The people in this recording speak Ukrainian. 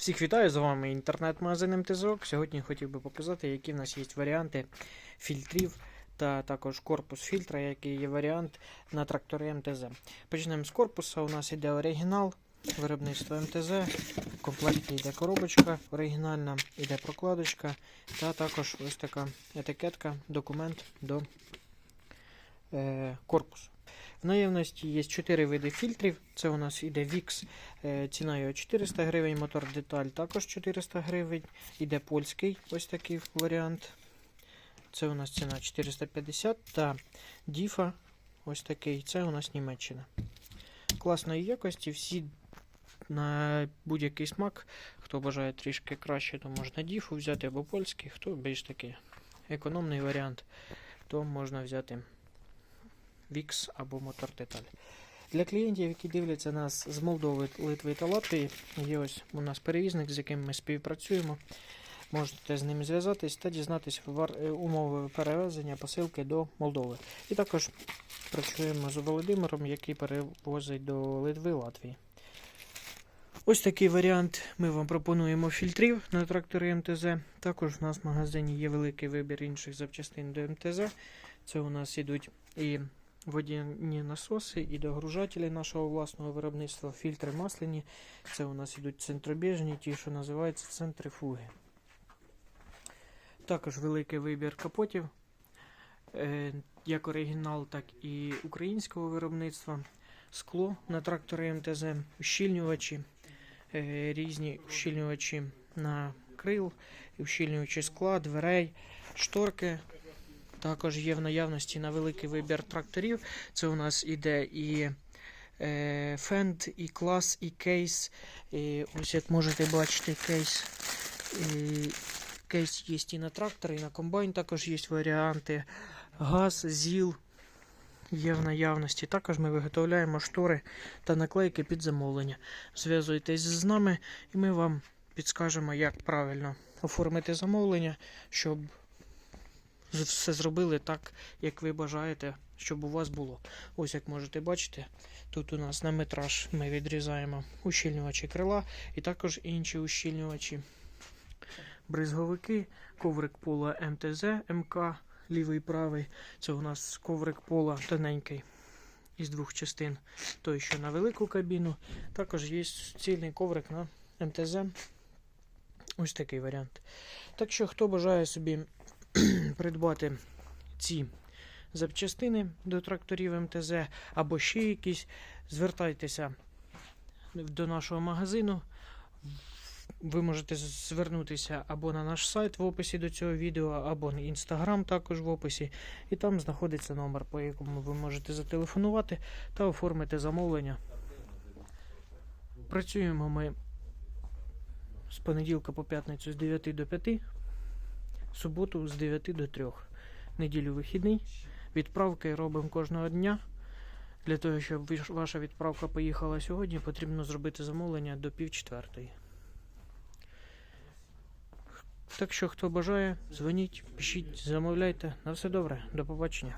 Всіх вітаю, з вами інтернет-магазин МТЗОК. Сьогодні хотів би показати, які в нас є варіанти фільтрів та також корпус фільтра, який є варіант на трактори МТЗ. Почнемо з корпуса. У нас йде оригінал, виробництво МТЗ. В комплекті йде коробочка оригінальна, йде прокладочка та також ось така етикетка, документ до е, корпусу. В наявності є 4 види фільтрів. Це у нас іде VIX, е, ціна його 400 гривень, мотор деталь також 400 гривень. Іде польський ось такий варіант. Це у нас ціна 450 та Діфа ось такий. Це у нас Німеччина. Класної якості, всі на будь-який смак. Хто бажає трішки краще, то можна Діфу взяти або польський. Хто більш такий економний варіант, то можна взяти VIX або мотор деталь. Для клієнтів, які дивляться нас з Молдови, Литви та Латвії, є ось у нас перевізник, з яким ми співпрацюємо. Можете з ним зв'язатись та дізнатися е, умови перевезення посилки до Молдови. І також працюємо з Володимиром, який перевозить до Литви Латвії. Ось такий варіант ми вам пропонуємо фільтрів на трактори МТЗ. Також у нас в магазині є великий вибір інших запчастин до МТЗ. Це у нас ідуть і водяні насоси, і догружателі нашого власного виробництва, фільтри масляні. Це у нас ідуть центробіжні, ті, що називаються центрифуги. Також великий вибір капотів, е, як оригінал, так і українського виробництва. Скло на трактори МТЗ, ущільнювачі, е, різні ущільнювачі на крил, ущільнювачі скла, дверей, шторки. Також є в наявності на великий вибір тракторів. Це у нас іде і фенд, і клас, і кейс. І ось як можете бачити, кейс. І, кейс є і на трактор, і на комбайн також є варіанти. Газ, ЗІЛ є в наявності. Також ми виготовляємо штори та наклейки під замовлення. Зв'язуйтесь з нами, і ми вам підскажемо, як правильно оформити замовлення, щоб все зробили так, як ви бажаєте, щоб у вас було. Ось як можете бачити, тут у нас на метраж ми відрізаємо ущільнювачі крила і також інші ущільнювачі. Бризговики, коврик пола МТЗ МК, лівий правий. Це у нас коврик пола тоненький із двох частин. Той, що на велику кабіну. Також є цільний коврик на МТЗ. Ось такий варіант. Так що, хто бажає собі придбати ці запчастини до тракторів МТЗ або ще якісь, звертайтеся до нашого магазину. Ви можете звернутися або на наш сайт в описі до цього відео, або на інстаграм також в описі. І там знаходиться номер, по якому ви можете зателефонувати та оформити замовлення. Працюємо ми з понеділка по п'ятницю з 9 до 5 суботу з 9 до 3. Неділю вихідний. Відправки робимо кожного дня. Для того, щоб ваша відправка поїхала сьогодні, потрібно зробити замовлення до пів четвертої. Так що, хто бажає, дзвоніть, пишіть, замовляйте. На все добре, до побачення.